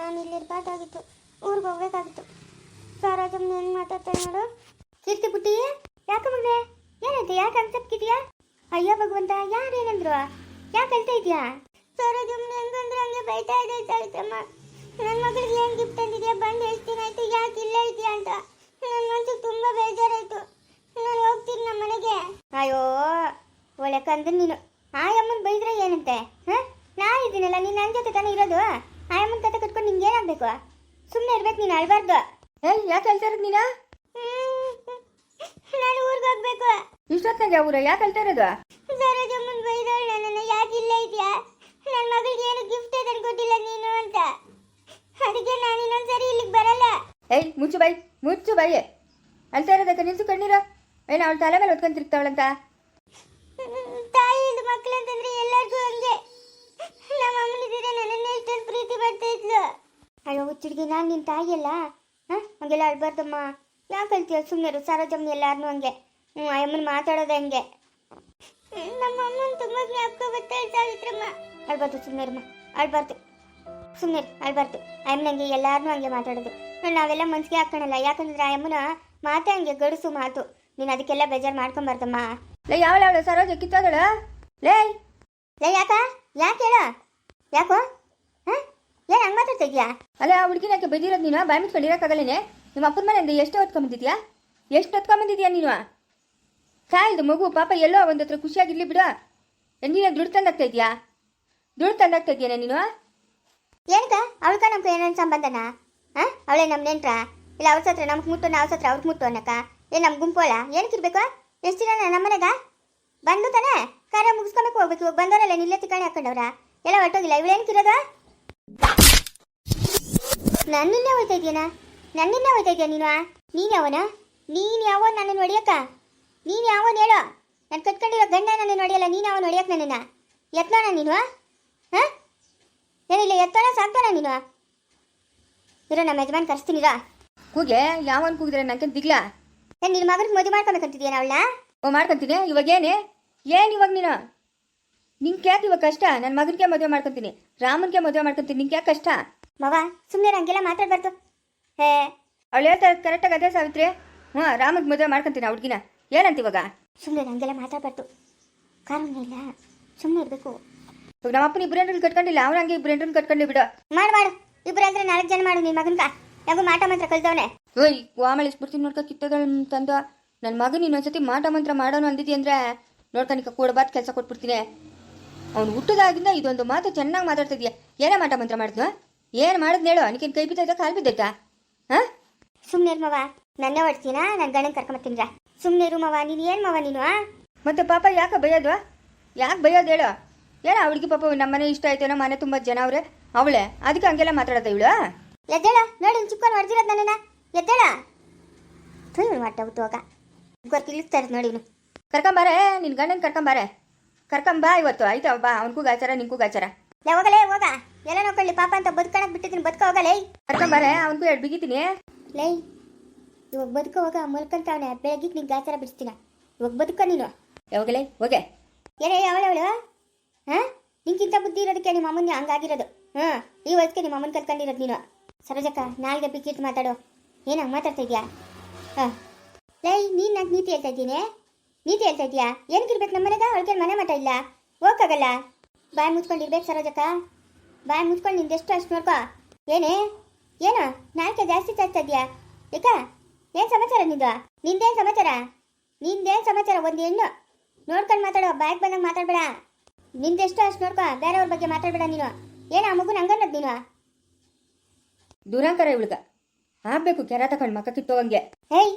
ನಾನು ಇಲ್ಲಿ ಇರ್ಬಾರ್ದಾಗಿತ್ತು. ಊರಿಗೆ ಹೋಗ್ಬೇಕಾಗಿತ್ತು. ಸಾರಾಜಮ್ಮ ಹೆಂಗ್ ಮಾತಾಡ್ತಾ ನೋಡು. ಕೀರ್ತಿ ಪುಟ್ಟಿ ಯಾಕೆ ಮಗನೆ? ಏನಾಯ್ತು ಯಾಕೆ ಅನ್ಸಪ್ಕಿದ್ಯಾ ಅಯ್ಯೋ ಭಗವಂತ ಯಾರು ಏನಂದ್ರು ಯಾಕೆ ಅಳ್ತಾ ಇದೆಯಾ? ಸರೋಜಮ್ಮನ ಹೆಂಗಂದ್ರೆ ಹಂಗೆ ಬೈತಾ ಇದೆ ಸಾವಿತ್ರಮ್ಮ ನನ್ನ ಮಗಳಿಗೆ ಏನು ಗಿಫ್ಟ್ ತಂದಿದ್ಯಾ? ಬಂದು ಎಷ್ಟು ದಿನ ಆಯ್ತು? ಯಾಕೆ ಇಲ್ಲೇ ಇದೆಯಾ ಅಂತ. ನನ್ನ ಮನಸ್ಸು ತುಂಬ ಬೇಜಾರಾಯ್ತು. ನಾನು ಹೋಗ್ತೀನಿ ನಮ್ಮ ಮನೆಗೆ. ಅಯ್ಯೋ ಒಳ್ಳೆ ಕಂದ ನೀನು. ಅಮ್ಮನ ಬೈದ್ರೆ ಏನಂತೆ ಹಾಂ? ನಾ ಇದ್ದೀನಲ್ಲ ನೀನು ನನ್ನ ಜೊತೆ ತಾನೇ ಇರೋದು? ಆಯಮ್ಮನ್ ಕತೆ ಕಟ್ಕೊಂಡು ನಿಂಗೆ ಏನಾಗಬೇಕು? ಸುಮ್ಮನೆ ಇರ್ಬೇಕು ನೀನು ಅಳ್ಬಾರ್ದು. ಏಯ್ ಯಾಕೆ ಹೇಳ್ತಾ ಇರೋದು ನೀನು ನಾನು ಊರಿಗೆ ಹೋಗ್ಬೇಕು. ಇಷ್ಟೊತ್ತಿನಾಗ ಊರ ಯಾಕೆ ಹೇಳ್ತಾ ಇರೋದು? ಸರೋಜಮ್ಮನ್ ಬೈದವಳು ನನ್ನನ್ನು ಯಾಕೆ ಇಲ್ಲೇ ಇದೆಯಾ? ನನ್ನ ಮಗಳಿಗೆ ಏನು ಗಿಫ್ಟ್ ತಂದ್ಕೊಟ್ಟಿಲ್ಲ ನೀನು ಅಂತ. ಅದಕ್ಕೆ ನಾನು ಇನ್ನೊಂದ್ಸರಿ ಇಲ್ಲಿಗೆ ಬರಲ್ಲ. ಏಯ್ ಮುಚ್ಚು ಬಾಯಿ ಮುಚ್ಚು ಬಾಯಿ. ಅಳ್ತಾ ಇರೋದಕ್ಕೆ ನಿಲ್ಸು ಕಣ್ಣೀರ? ಏನು ಅವಳ ತಲೆ ಮೇಲೆ ಹೊತ್ಕೊಂತಿರ್ತಾವಳಂತ? ತಾಯಿ ಇದು ಮಕ್ಕಳು ಅಂತಂದ್ರೆ ಎಲ್ಲರಿಗೂ ಹಂಗೆ. ನಮ್ಮ ಎಷ್ಟೊಂದು ಪ್ರೀತಿ ಅಯ್ಯೋ ನಾನು ನಿನ್ನ ತಾಯಿಯಲ್ಲ? ಹಾಂ? ಹಂಗೆಲ್ಲ ಅಳ್ಬಾರ್ದಮ್ಮ ಯಾಕೆ ಹೇಳ್ತೀಯ? ಸುಮ್ಮನೆ ಸರೋಜಮ್ಮ ಎಲ್ಲಾರನು ಹಂಗೆ. ಹ್ಞೂ ಅಮ್ಮನ ಮಾತಾಡೋದು ಹಂಗೆ. ನಮ್ಮ ಅಮ್ಮನ ತುಂಬ ಜ್ಞಾಪಕ ಬರ್ತಾ ಸಾವಿತ್ರಮ್ಮ. ಅಳ್ಬಾರ್ದು ಸುಮ್ಮನೆರಮ್ಮ ಅಳ್ಬಾರ್ದು ಸುಮ್ಮನೆ ಅಳ್ಬಾರ್ದು ಅಮ್ಮ ಎಲ್ಲಾರ್ನು ಹಂಗೆ ಮಾತಾಡೋದು. ನಾವೆಲ್ಲ ಮನ್ಸಿಗೆ ಹಾಕೋಣಲ್ಲ ಯಾಕಂದ್ರೆ ಅಮ್ಮನ ಮಾತೇ ಹಂಗೆ, ಗಡಿಸು ಮಾತು. ನೀನು ಅದಕ್ಕೆಲ್ಲ ಬೇಜಾರು ಮಾಡ್ಕೊಂಬಾರ್ದಮ್ಮ. ಲೇ, ಯಾವಳ ಅವಳು ಸರೋಜ ಕಿತ್ತೋದಳ? ಲೇ ಲೇ, ಯಾಕ? ಯಾಕೆ ಹೇಳ? ಯಾಕೋ? ಹಾಂ? ಏನು ಹಂಗೆ ಮಾತಾಡ್ತಿದ್ಯಾ ಅಲ್ಲ ಆ ಹುಡುಗಿನ ಯಾಕೆ ಬೈದಿರೋದು ನೀನು? ಬಾಯಿ ಮುಚ್ಕೊಂಡು ಇರೋಕ್ಕಾಗಲ್ಲೇನೆ? ನಿಮ್ಮ ಅಪ್ಪನ ಮನೆಯಿಂದ ಎಷ್ಟು ಹೊತ್ಕೊಂಬಂದಿದ್ಯಾ ಎಷ್ಟು ಹೊತ್ಕೊಂಬಂದಿದ್ಯಾ ನೀನು? ಕಾಯ್ದು ಮಗು ಪಾಪ ಎಲ್ಲೋ ಒಂದು ಹತ್ರ ಖುಷಿಯಾಗಿರ್ಲಿ ಬಿಡು. ನೀನು ದುಡ್ಡು ತಂದಾಗ್ತಾ ಇದೆಯಾ ದುಡ್ಡು ತಂದಾಗ್ತಾ ಇದೆಯಾ ನೀನು? ಏನಕ್ಕ? ಅವಳ್ಕ ನಮ್ಗೆ ಏನೇನು ಸಂಬಂಧನಾ? ಹಾಂ? ಅವಳೇ ನಮ್ಮ ನೆಂಟ್ರ? ಇಲ್ಲ ಅವ್ರ ಸತ್ರ ನಮ್ಗೆ ಮುಟ್ಟು ನಾವು ಸತ್ರ ಅವ್ರಿಗೆ ಮುಟ್ಟು ಅನ್ನಕ್ಕ? ಏನು ನಮ್ಮ ಗುಂಪೋಳ ಏನಕ್ಕಿರ್ಬೇಕು ಎಷ್ಟು ದಿನ ನಮ್ಮ ಮನೆಗ ಬಂದು ತಾನೆ? ಕಾರ್ಯ ಮುಗಿಸ್ಕೊಬೇಕು ಹೋಗ್ಬೇಕು. ಇವಾಗ ಬಂದವರಲ್ಲ ನಿಲ್ಲೆ ತಿಕಾಣಿ ಹಾಕೊಂಡವ್ರ. ಎಲ್ಲ ಹೊಟ್ಟೋಗಿಲ್ಲ ಇವಳೇನಕ್ಕಿರೋದು ನನ್ನಿನ್ನೇ ಹೋಯ್ತಾ ಇದೆಯಾ ನನ್ನಿಂದ ಹೋಯ್ತಾ ಇದೆಯಾ ನೀನು ನೀನು ಯಾವನ? ನೀನು ಯಾವ ನನ್ನನ್ನು ಹೊಡಿಯಕ್ಕ? ನೀನು ಯಾವನ್ ಹೇಳು? ನಾನು ಕಟ್ಕೊಂಡಿರೋ ಗಂಡ ನನ್ನ ನೋಡಿಯಲ್ಲ ನೀನು ಯಾವ ಹೊಡಿಯಕ್ಕೆ ನನ್ನನ್ನು? ಎತ್ತೋಣ ನೀನು ಹಾಂ? ಏನಿಲ್ಲ ಎತ್ತೋಣ ಸಾಕ್ತಾನ ನೀನು? ಇರೋ ನಮ್ಮ ಯಜಮಾನ್ ಕರ್ಸ್ತೀನಿರ ಕೂಗೆ ಯಾವನ್ ಕೂಗಿದ್ರೆ ನಂಗೆ ದಿಗ್ಲ? ಏನು ನಿನ್ನ ಮಗನಿಗೆ ಮದುವೆ ಮಾಡ್ಕೊಬೇಕಂತಿದ್ಯಾನ ಅವಳ ಓ ಮಾಡ್ಕೊಂತೀನಿ. ಇವಾಗ ಏನೇ ಇವಾಗ ನೀನು? ನಿಂಗೆ ಯಾಕೆ ಇವಾಗ ಕಷ್ಟ? ನನ್ನ ಮಗನಿಗೆ ಮದುವೆ ಮಾಡ್ಕೊತೀನಿ ರಾಮನ್ಗೆ ಮದುವೆ ಮಾಡ್ಕೊತೀನಿ ನಿಂಗೆ ಯಾಕೆ ಕಷ್ಟ? ಮವ ಸುಮ್ಮನೆ ಹಂಗೆಲ್ಲ ಮಾತಾಡ್ಬಾರ್ದು. ಹೇ. ಅವಳು ಹೇಳ್ತಾರೆ ಕರೆಕ್ಟಾಗಿ ಅದೇ ಸಾವಿತ್ರಿ. ಹ್ಞೂ ರಾಮಗ್ ಮದುವೆ ಮಾಡ್ಕೊಂತೀನಿ ಹುಡುಗಿನ. ಏನಂತ ಇವಾಗ? ಸುಮ್ಮನೆ ಹಂಗೆಲ್ಲ ಮಾತಾಡ್ಬಾರ್ದು. ಕಾರಣ ಇಲ್ಲ. ಸುಮ್ಮನೆ ಇರಬೇಕು. ಇವಾಗ ನಮ್ಮ ಅಪ್ಪನ ಇಬ್ಬರು ಕಟ್ಕೊಂಡಿಲ್ಲ ಅವ್ನು ಹಂಗೆ ಇಬ್ಬರು ಕಟ್ಕೊಂಡು ಬಿಡು. ಮಾಡು ಮಾಡು. ಇಬ್ಬರು ಅಂದ್ರೆ ನಾಲ್ಕು ಜನ ಮಾಡು ನಿನ್ನ ಮಗನ್ಕ ಯಾಕೋ ಮಾಟ ಮಂತ್ರ ಕಲ್ತವನೆ ಓಯ್ ಆಮೇಲೆ ಸ್ಫೂರ್ತಿ ನೋಡ್ಕೊ ಕಿತ್ತೋದಳ ತಂದು. ನನ್ನ ಮಗನ ಇನ್ನೊಂದ್ಸತಿ ಮಾಟ ಮಂತ್ರ ಮಾಡೋನು ಅಂದಿದ್ದಿ ಅಂದ್ರೆ ನೋಡ್ಕೊನಿಕ ಕೂಡಬಾರ್ದು ಕೆಲಸ ಕೊಟ್ಬಿಡ್ತೀನಿ. ಅವ್ನು ಹುಟ್ಟದಾಗಿಂದ ಇದೊಂದು ಮಾತು ಚೆನ್ನಾಗಿ ಮಾತಾಡ್ತಿದ್ಯಾ ಏನೇ ಮಾಟ ಮಂತ್ರ ಮಾಡಿದ್ನು? ಏನು ಮಾಡಿದ್ನ ಹೇಳು? ನನಗೇನು ಕೈ ಬಿದ್ದೈತೆ ಕಾಲು ಬಿದ್ದೈತಾ? ಹಾಂ? ಸುಮ್ಮನೆ ಮವ. ನನ್ನ ಹೊಡ್ತೀನ? ನನ್ನ ಗಂಡನ ಕರ್ಕೊಂಬತ್ತೀನಿರ ಸುಮ್ಮನೆ ಇರು ಮವ. ನೀನು ಏನು ಮವ ನೀನು? ಮತ್ತೆ ಪಾಪ ಯಾಕೆ ಬೈಯೋದು ಯಾಕೆ ಬೈಯೋದು ಹೇಳು. ಏನೋ ಅವಳಿಗೆ ಪಾಪ ನಮ್ಮನೆ ಇಷ್ಟ ಆಯ್ತೇನೋ ಮನೆ ತುಂಬ ಜನ ಅವ್ರೆ ಅವಳೆ ಅದಕ್ಕೆ ಹಂಗೆಲ್ಲ ಮಾತಾಡೋದ ಇವಳು ಎದ್ದೇಳ. ನೋಡಿ ಚಿಕ್ಕವನು ಹೊಡೆದಿರೋದು ನನ್ನ ಎದ್ದೇಳ. ಇವನು ಹೊಟ್ಟೆ ಹೋಗ. ಗೊತ್ತಿಲ್ಲ ನೋಡಿ ಇವನು. ಕರ್ಕೊಂಬಾರೆ ನಿನ್ನ ಗಂಡನ ಕರ್ಕೊಂಬಾರೆ ಕರ್ಕೊಂಬಾ ಇವತ್ತು ಆಯ್ತಾ? ಬಾ ಅವನಿಗೂ ಗಾಚಾರ ನಿನ್ಗೂ ಗಾಚಾರ ಲೇ ಹೋಗಲೇ ಹೋಗ. ಎಲ್ಲ ನೋಡ್ಕೊಳ್ಳಿ ಪಾಪ ಅಂತ ಬದುಕಣಕ್ ಬಿಟ್ಟಿದ್ದೀನಿ ಬದುಕ ಹೋಗಲೇ ಕರ್ಕೊಂಬಾರೆ ಅವನಿಗೂ ಎರಡು ಬಿಗಿತೀನಿ? ಲೇ ಇವಾಗ ಬದುಕ ಹೋಗ ಮಲ್ಕೊಂತಾವನೆ ಬೆಳಗ್ಗೆ ನಿಂಗೆ ಗಾಚಾರ ಬಿಡಿಸ್ತೀನ. ಇವಾಗ ಬದುಕ ನೀನು. ಯಾವಾಗಲೇ ಹೋಗೆ. ಏನೇ ಅವಳು ಹಾಂ? ನಿಂಗಿಂತ ಬುದ್ಧಿ ಇರೋದಕ್ಕೆ ನಿಮ್ಮ ಅಮ್ಮನ ಹಂಗಾಗಿರೋದು. ಹಾಂ ಈ ವಯಸ್ಸಿಗೆ ನಿಮ್ಮ ಅಮ್ಮನ ಕಲ್ತ್ಕೊಂಡಿರೋದು ನೀನು. ಸರೋಜಕ್ಕ ನಾಳೆಗೆ ಬಿಕ್ಕಿಟ್ಟು ಮಾತಾಡು. ಏನ ಹಂಗೆ ಮಾತಾಡ್ತಾ ಇದೆಯಾ? ಹಾಂ. ಲೈ ನೀನು ನಂಗೆ ನೀತಿ ಹೇಳ್ತಾ ಇದ್ದೀನಿ? ನೀತಿ ಹೇಳ್ತಾ ಇದೆಯಾ? ಏನಕ್ಕಿರ್ಬೇಕು ನಮ್ಮ ಮನೆಗೆ ಅವಳಿಗೆ ಮನೆ ಮಠ ಇಲ್ಲ? ಹೋಗಕ್ಕಾಗಲ್ಲ ಬಾಯಿ ಮುಚ್ಕೊಂಡಿರ್ಬೇಕು ಸರೋಜಕ್ಕ. ಬಾಯಿ ಮುಚ್ಕೊಂಡು ನಿಂದೆಷ್ಟು ಅಷ್ಟು ನೋಡ್ಕೋ. ಏನೇ? ಏನು? ನಾಲ್ಕೆ ಜಾಸ್ತಿ ಚಾಚ್ತಾ ಇದೆಯಾ? ಏಕ ಏನು ಸಮಾಚಾರ ನಿಂದು? ನಿಂದೇನು ಸಮಾಚಾರ? ನಿಂದೇನು ಸಮಾಚಾರ? ಒಂದು ಹೆಣ್ಣು. ನೋಡ್ಕೊಂಡು ಮಾತಾಡೋ ಬಾಯಕ್ಕೆ ಬಂದಂಗೆ ಮಾತಾಡ್ಬೇಡ. ನಿಂದೆಷ್ಟು ಅಷ್ಟು ನೋಡ್ಕೋ. ಬೇರೆಯವ್ರ ಬಗ್ಗೆ ಮಾತಾಡ್ಬೇಡ ನೀನು. ಏನು ಆ ಮಗು ಹಂಗನ್ನೋದು ನೀನು? ದೂರಾಂಕರ ಇವಳಿಗ. ಆಗ್ಬೇಕು ಕೆರ ತಗೊಂಡು ಮಕ್ಕ ಕಿತ್ತೋಗಂಗೆ. ಹೇಯ್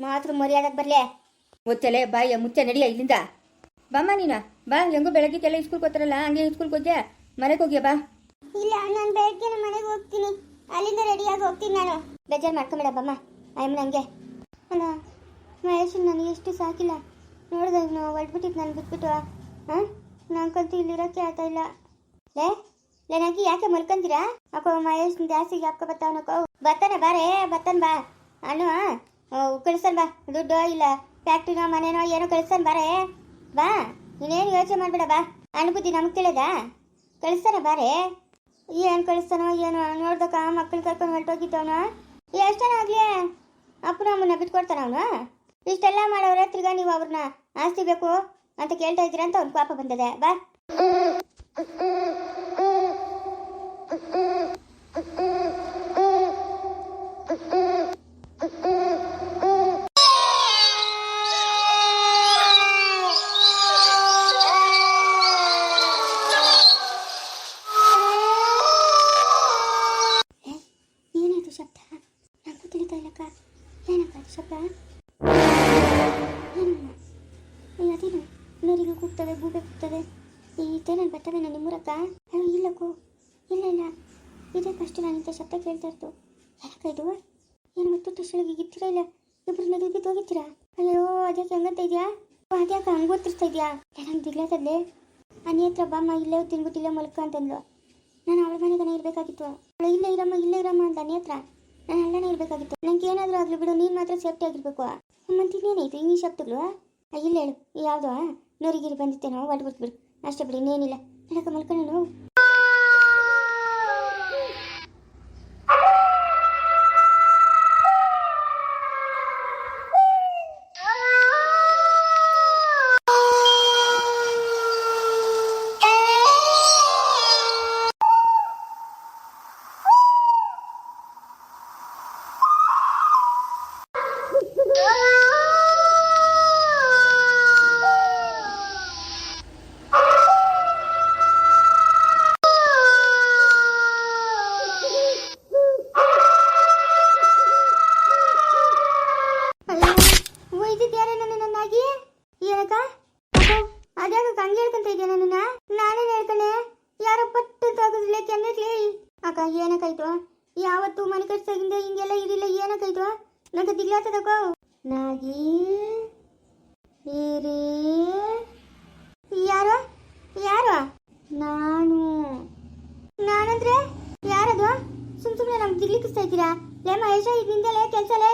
ಮಾತ್ರ ಮರ್ಯಾದಕ್ಕೆ ಬರಲೇ. ಮುಚ್ಚಲೆ ಬಾಯ ಮುಚ್ಚ ನಡಿಯ ಇಲ್ಲಿಂದ. ಬಾಮ್ಮ ನೀನ. ಬಾ ಹೆಂಗೋ ಬೆಳಗ್ಗೆಲ್ಲ ಸ್ಕೂಲ್ಗೆ ಹೋಗ್ತಾರಲ್ಲ ಹಂಗೆ ಸ್ಕೂಲ್ಗೆ ಹೋಗ್ಯಾ? ಮನೆಗೆ ಹೋಗ್ಯ ಬಾ. ಇಲ್ಲ ನಾನು ಬೆಳಗ್ಗೆ ಮನೆಗೆ ಹೋಗ್ತೀನಿ. ಅಲ್ಲಿಂದ ರೆಡಿಯಾಗಿ ಹೋಗ್ತೀನಿ ನಾನು. ಬೇಜಾರು ಮಾಡ್ಕೊಂಬೇಡ ಬಮ್ಮ ಅಯ್ಯಮ್ಮ ನನಗೆ ಅಲ್ಲ ಮಹೇಶ್ ನನಗೆ ಎಷ್ಟು ಸಾಕಿಲ್ಲ. ನೋಡಿದ ನಾವು ಹೊರಟ್ಬಿಟ್ಟಿದ್ದು ನಾನು ಬಿಟ್ಬಿಟ್ಟು. ಹಾಂ ನಂಗಂತೂ ಇಲ್ಲಿರೋಕ್ಕೆ ಆಗ್ತಾ ಇಲ್ಲ. ಲೇ ಲೇ ನನಗೆ ಯಾಕೆ ಮಲ್ಕೊಂತೀರಾ ಅಕ್ಕೋ ಮಹೇಶ್ ಜಾಸ್ತಿ ಯಾಕೆ ಬರ್ತಾವನಕ್ಕೋ ಬರ್ತಾನೆ ಬಾರೇ ಬರ್ತಾನೆ ಬಾ. ಅಣ್ಣ ಕಳಿಸ್ತಾನೆ ಬಾ. ದುಡ್ಡು ಇಲ್ಲ. ಫ್ಯಾಕ್ಟ್ರಿನೋ ಮನೆನೋ ಏನೋ ಕಳಿಸ್ತಾನೆ ಬಾರೇ. ಬಾ ನೀನೇನು ಯೋಚನೆ ಮಾಡಬೇಡ, ಬಾ. ಅನುಭೂತಿ ನಮ್ಗೆ ತಿಳಿದ? ಕಳಿಸ್ತಾನೆ ಬಾರೇ. ಏನು ಕಳಿಸ್ತಾನೋ ಏನೋ ನೋಡ್ದಕ್ಕ ಮಕ್ಕಳು ಕರ್ಕೊಂಡು ಹೊರಟೋಗಿದ್ದವನ? ಎಷ್ಟನ ಆಗ್ಲಿ. ಅಪ್ಪನ ಅಮ್ಮನ ಬಿಟ್ಕೊಡ್ತಾನ ಅವನು? ಇಷ್ಟೆಲ್ಲ ಮಾಡೋರೆ, ತಿರ್ಗಾ ನೀವು ಅವ್ರನ್ನ ಆಸ್ತಿ ಬೇಕು ಅಂತ ಕೇಳ್ತಾ ಇದ್ದೀರಾ ಅಂತ ಅವ್ನ ಪಾಪ ಬಂದದೆ. ಬಾ. ಈ ತೇನಲ್ಲಿ ಬರ್ತವೆ ನನ್ನ ನಿಮ್ಮೂರಕ್ಕ ಅಯ್ಯೋ, ಇಲ್ಲ ಇಲ್ಲ ಇದೇ ಕಷ್ಟ ನಾನು ಶಬ್ದ ಕೇಳ್ತಾ ಇರ್ತು ಏನಕ್ಕ ಇದು? ಏನು ಮತ್ತು ಟಿಶಳಿಗೆ ಗಿತ್ತೀರಾ ಇಲ್ಲ? ಇಬ್ರು ನದಿ ಬಿದ್ದು ಹೋಗಿತ್ತೀರಾ ಅಯ್ಯೋ ಅದ್ಯಾಕೆ ಹಂಗಂತ ಇದೆಯಾ? ಅದ್ಯಾಕೆ ಹಂಗೆ ಗೊತ್ತಿರ್ತಾ ಇದೆಯಾ? ನಂಗೆ ದಿಗ್ಲಾತದ್ಲೆ ಅನಿ ಹತ್ರ ಬಾಮ್ಮ ಇಲ್ಲೇ ತಿನ್ಬಿಟ್ಟಿಲ್ಲ ಮಲ್ಕ ಅಂತಂದ್ಲು. ನಾನು ಅವಳ ಮನೆಗನ ಇರಬೇಕಾಗಿತ್ತು. ಅವಳು, ಇಲ್ಲೇ ಇರಮ್ಮ ಇಲ್ಲೇ ಇರಮ್ಮ ಅಂತ ಅನಿ ಹತ್ರ. ನಾನು ಅಲ್ಲನೇ ಇರಬೇಕಾಗಿತ್ತು. ನಂಗೆ ಏನಾದರೂ ಆಗಲಿ ಬಿಡು, ನೀನು ಮಾತ್ರ ಸೇಫ್ಟಿ ಆಗಿರ್ಬೇಕು. ಮತ್ತೆ ಇನ್ನೇನಾಯ್ತು ಈ ಶಬ್ದಗಳು ಇಲ್ಲ ಹೇಳು, ಯಾವುದೋ ನೋರಿಗಿರಿ ಬಂದಿತ್ತೇನೋ ಹೊಟ್ಬಿಟ್ಟು ಬಿಡು ಅಷ್ಟೇ ಬಿಡಿ, ಇನ್ನೇನಿಲ್ಲ. ಹೇಳಕ್ಕ ಮಲ್ಕೊಂಡು ಒಯ್ದಿದ್ಯಾರ ನನ್ನ ನನ್ನಾಗಿ ಏನಕ್ಕ ಅದ್ಯಾಕ ಹಂಗೆ ಹೇಳ್ಕೊಂತ ಇದೆಯಾ ನನ್ನನ್ನ? ನಾನೇನು ಹೇಳ್ಕೊಂಡೆ ಯಾರೋ ಪಟ್ಟು ತಗದ್ಲೆ ಕೆನ್ನೆಟ್ಲಿ ಅಕ್ಕ ಏನಕ್ಕಾಯ್ತು ಯಾವತ್ತು ಮನೆ ಕಟ್ಸಾಗಿಂದ ಹಿಂಗೆಲ್ಲ ಇರಿಲ್ಲ ಏನಕ್ಕಾಯ್ತು ನಂಗೆ ದಿಗ್ಲಾತದಕ್ಕೋ ನಾಗಿ ಇರಿ ಯಾರು? ಯಾರು? ನಾನು. ನಾನಂದ್ರೆ ಯಾರದು? ಸುಮ್ ಸುಮ್ಮನೆ ನಮ್ಗೆ ದಿಗ್ಲಿಕ್ಕಿಸ್ತಾ ಇದ್ದೀರಾ? ಲೇ ಮಹೇಶ ಇದು ಕೆಲ್ಸ ಕೆಲಸ ಲೇ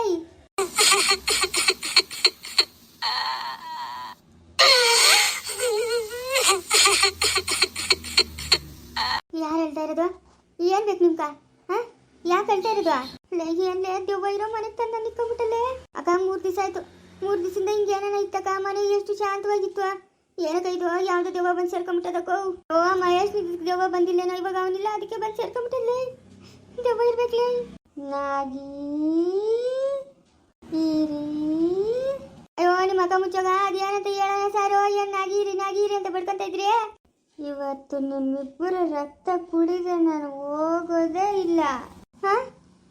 ಯಾರು ಹೇಳ್ತಾ ಇರೋದು? ಏನ್ ಬೇಕು ನಿಮ್ಗ? ಹಾ? ಯಾಕೆ ಹೇಳ್ತಾ ಇರೋದು? ಲೇ ಏನ್ಲೇ ಇರೋ ಮನೆ ತಂದ ನಿಕ್ಕೊಂಬಿಟ್ಟಲ್ಲೇ ಅಕ್ಕ, ಮೂರ್ ದಿವಸ ಆಯ್ತು. ಮೂರ್ ದಿವಸದಿಂದ ಹಿಂಗೆ ಏನೇನ ಇತ್ತಕ್ಕ ಮನೆ ಎಷ್ಟು ಶಾಂತವಾಗಿತ್ತು. ಏನಕ್ಕೈದು ಯಾವ್ದು ದೇವ ಬಂದು ಸೇರ್ಕೊಂಬಿಟ್ಟದಕ್ಕೋ? ಓ, ಮಹೇಶ್ ದೆವ್ವ ಬಂದಿಲ್ಲೇನೋ ಇವಾಗ ಅವನಿಲ್ಲ, ಅದಕ್ಕೆ ಬಂದು ಸೇರ್ಕೊಂಬಿಟ್ಟಲ್ಲೇ? ದೆವ್ವ ಇರ್ಬೇಕ್ಲೇ? ನಾಗಿ ಅಯ್ಯೋ, ನಿಮ್ಮ ಅಕ್ಕ ಮುಚ್ಚೋಗ, ಅದೇನಂತ ಹೇಳೋಣ ಸಾರು? ಏನ್ ನಾಗಿರಿ ನಾಗಿರಿ ಅಂತ ಬಡ್ಕೊಂತ ಇದ್ರಿ? ಇವತ್ತು ನಿಮ್ಮಿಬ್ಬರ ರಕ್ತ ಕುಡಿದ್ರೆ ನಾನು ಹೋಗೋದೇ ಇಲ್ಲ. ಹಾ?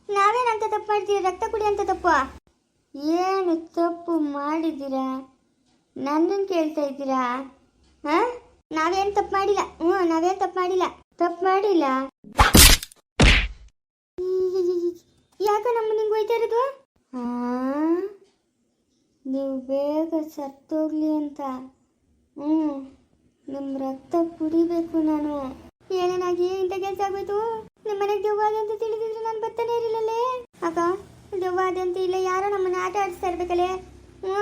ನಾವೇನಂತ ತಪ್ಪು ಮಾಡ್ತೀವಿ ರಕ್ತ ಕುಡಿ ಅಂತ ತಪ್ಪು? ಏನು ತಪ್ಪು ಮಾಡಿದ್ದೀರಾ? ನನ್ನನ್ನು ಕೇಳ್ತಾ ಇದ್ದೀರಾ? ಹಾ? ನಾವೇನು ತಪ್ಪು ಮಾಡಿಲ್ಲ. ಹ್ಞೂ, ನಾವೇನು ತಪ್ಪು ಮಾಡಿಲ್ಲ. ತಪ್ಪು ಮಾಡಿಲ್ಲ? ಯಾಕ ನಮ್ಮ ನಿಂಗೆ ಹೋಯ್ತಾ ಇರೋದು? ನೀವು ಬೇಗ ಸತ್ತೋಗ್ಲಿ ಅಂತ. ಹ್ಞೂ. ನಿಮ್ಮ ರಕ್ತ ಕುಡಿಬೇಕು ನಾನು. ಏನೇನಾಗಿ ಇಂಥ ಕೆಲಸ ಆಗೋಯ್ತು? ನಿಮ್ಮ ಮನೆಗೆ ದೆವ್ವ ಇದೆ ಅಂತ ತಿಳಿದಿದ್ರೆ ನಾನು ಬರ್ತಾನೆ ಇರಲಿಲ್ಲಲ್ಲೇ ಅಕ್ಕ ಇದೆ ಅಂತ ಇಲ್ಲ ಯಾರೋ ನಮ್ಮನ್ನ ಆಟ ಆಡಿಸ್ತಾ ಇರ್ಬೇಕಲ್ಲೇ ಹ್ಞೂ.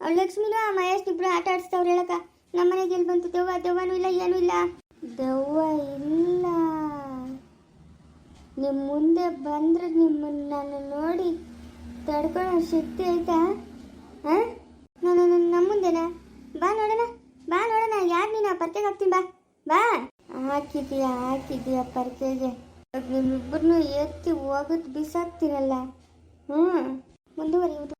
ಅವ್ಳು ಲಕ್ಷ್ಮಿನೂ ಆ ಮಹೇಶ್ ಇಬ್ರು ಆಟ ಆಡಿಸ್ತಾವ್ರು ಹೇಳಕ್ಕ. ನಮ್ಮ ಮನೆಗೆ ಎಲ್ಲಿ ಬಂತು? ದೆವ್ವ, ದೆವ್ವನೂ ಇಲ್ಲ, ಏನೂ ಇಲ್ಲ. ದೆವ್ವ ಇಲ್ಲ. ನಿಮ್ಮ ಮುಂದೆ ಬಂದ್ರೆ ನಿಮ್ಮನ್ನ ನಾನು ನೋಡಿ ತಡ್ಕೊಳ್ಳೋ ಶಕ್ತಿ ಆಯ್ತಾ ಹಾಂ? ನಾನು ನಮ್ಮ ಮುಂದೆನಾ? ಬಾ ನೋಡೋಣ ಬಾ ನೋಡೋಣ. ಯಾರು ನೀನು? ಪರ್ಕೆಗೆ ಹಾಕ್ತೀನಿ ಬಾ. ಬಾ. ಹಾಕಿದೀಯಾ ಹಾಕಿದೀಯಾ ಪರ್ಕೆಗೆ ನಿಮ್ಮಿಬ್ಬರನ್ನು ಎತ್ತಿ ಹೋಗೋದು ಬಿಸಾಕ್ತೀರಲ್ಲ ಹ್ಞೂ ಮುಂದುವರಿಯುವುದು.